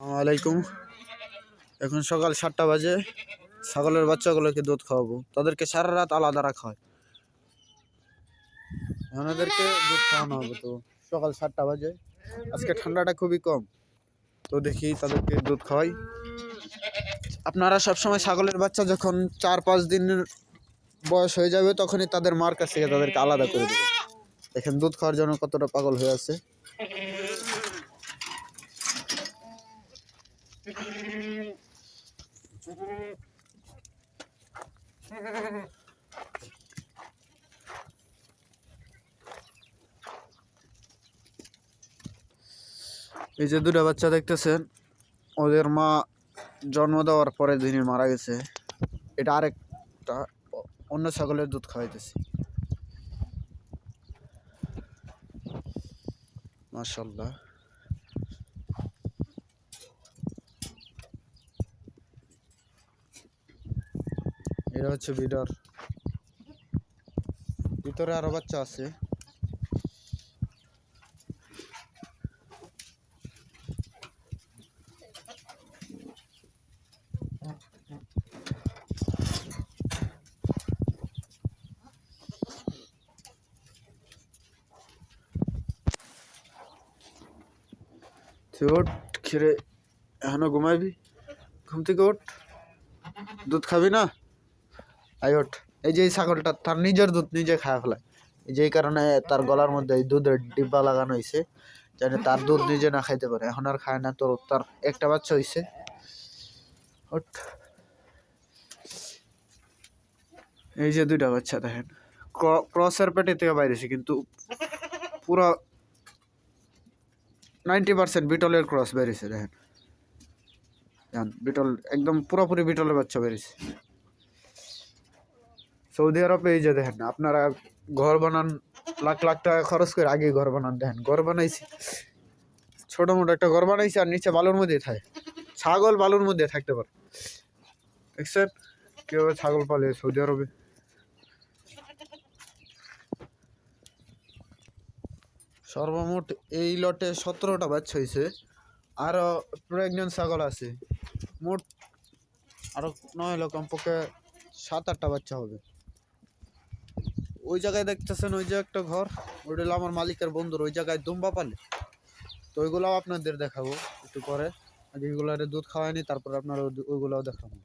আলাইকুম। এখন সকাল সাতটা বাজে। ছাগলের বাচ্চাগুলোকে দুধ খাওয়াবো। তাদেরকে সারা রাত আলাদা রাখা হয়। এখন ওদেরকে দুধ খাওয়ানো হবে তো। সকাল সাতটা বাজে। আজকে ঠান্ডাটা খুবই কম। তো দেখি তাদেরকে দুধ খাওয়াই। আপনারা সবসময় ছাগলের বাচ্চা যখন চার পাঁচ দিনের বয়স হয়ে যাবে, তখনই তাদের মার কাছ থেকে তাদেরকে আলাদা করে দেবে। দেখেন দুধ খাওয়ার জন্য কতটা পাগল হয়ে আছে। এই যে দুটা বাচ্চা দেখতেছেন ওদের মা জন্ম দেওয়ার পরের দিনই মারা গেছে, এটা আরেকটা, অন্য ছাগলের দুধ খাওয়াইতেছি। মাশাল্লাহ এটা হচ্ছে বিডার ভিতরে আরও বাচ্চা আছে। তুই ওঠ খিরে এখনও ঘুমাইবি ঘুম থেকে ওঠ। দুধ খাবি না? আই ওঠ এই যে এই ছাগলটা তার নিজের দুধ নিজে খায় ফেলায় যেই কারণে তার গলার মধ্যে এই দুধের ডিব্বা লাগানো হয়েছে যাতে তার দুধ নিজে না খাইতে পারে। এখন আর খায় না তো তার একটা বাচ্চা হয়েছে এই যে দুইটা বাচ্চা দেখেন। ক্রসের পেটে থেকে বাইরেছে কিন্তু পুরো নাইনটি পার্সেন্ট বিটলের ক্রস বেরিয়েছে দেখেন। বিটল, একদম পুরোপুরি বিটলের বাচ্চা বেরিয়েছে সৌদি আরবে এই যে দেখেন, আপনারা ঘর বানান, লাখ লাখ টাকা খরচ করে আগে ঘর বানান, দেখেন, ঘর বানাইছি। ছোট মোটো একটা ঘর বানাইছি আর নিচে বালুর মধ্যে থাকে। ছাগল বালুর মধ্যে থাকতে পারে। দেখছেন? কীভাবে ছাগল পালে সৌদি আরবে? সর্বমোট এই লটে সতেরোটা বাচ্চা হয়েছে আরও প্রেগনেন্ট ছাগল আছে। মোট আরও নয় হলে কমপক্ষে সাত আটটা বাচ্চা হবে। ওই জায়গায় দেখতেছেন ওই যে একটা ঘর, ওইটা হলো আমার মালিকের বন্ধুর, ওই জায়গায় দুম্বা পালে। তো ওইগুলাও আপনাদের দেখাবো একটু পরে। আগে এগুলারে দুধ খাওয়ায়নি, তারপর আপনার ওইগুলাও দেখাবো।